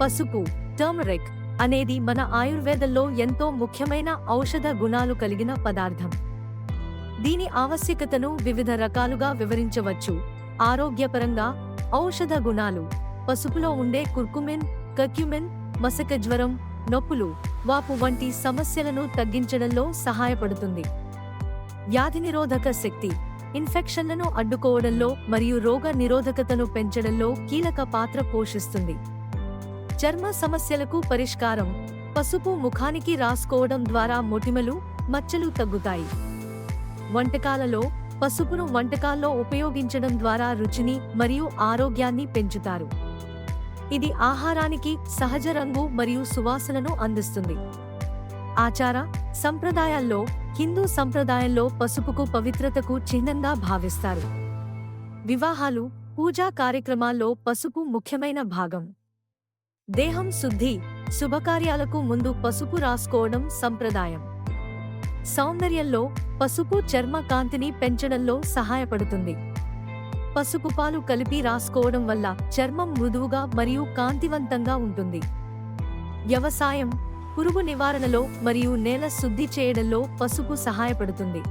పసుపు టర్మరిక్ అనేది మన ఆయుర్వేదంలో ఎంతో ముఖ్యమైన ఔషధ గుణాలు కలిగిన పదార్థం. దీని ఆవశ్యకతను వివిధ రకాలుగా వివరించవచ్చు. ఆరోగ్యపరంగా ఔషధ గుణాలు పసుపులో ఉండే కుర్కుమిన్ కక్యుమిన్ మసక జ్వరం నొప్పులు వాపు వంటి సమస్యలను తగ్గించడంలో సహాయపడుతుంది. వ్యాధి నిరోధక శక్తి ఇన్ఫెక్షన్లను అడ్డుకోవడంలో మరియు రోగ నిరోధకతను పెంచడంలో కీలక పాత్ర పోషిస్తుంది. చర్మ సమస్యలకు పరిష్కారం. పసుపు ముఖానికి రాసుకోవడం ద్వారా మొటిమలు మచ్చలు తగ్గుతాయి. వంటకాలలో పసుపును వంటకాల్లో ఉపయోగించడం ద్వారా రుచిని మరియు ఆరోగ్యాన్ని పెంచుతారు. ఇది ఆహారానికి సహజ రంగు మరియు సువాసనను అందిస్తుంది. ఆచార సంప్రదాయాల్లో హిందూ సంప్రదాయంలో పసుపుకు పవిత్రతకు చిహ్నంగా భావిస్తారు. వివాహాలు పూజా కార్యక్రమాల్లో పసుపు ముఖ్యమైన భాగం. దేహం శుద్ధి శుభకార్యాలకు ముందు పసుపు రాసుకోవడం సంప్రదాయం. సౌందర్యంలో పసుపు చర్మ కాంతిని పెంచడంలో సహాయపడుతుంది. పసుపు పాలు కలిపి రాసుకోవడం వల్ల చర్మం మృదువుగా మరియు కాంతివంతంగా ఉంటుంది. వ్యవసాయం పురుగు నివారణలో మరియు నేల శుద్ధి చేయడంలో పసుపు సహాయపడుతుంది.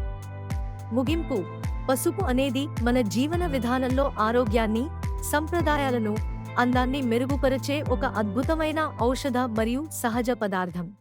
ముగింపు పసుపు అనేది మన జీవన విధానంలో ఆరోగ్యాన్ని సంప్రదాయాలను అందాన్ని మెరుగుపరిచే ఒక అద్భుతమైన ఔషధ మరియు సహజ పదార్థం.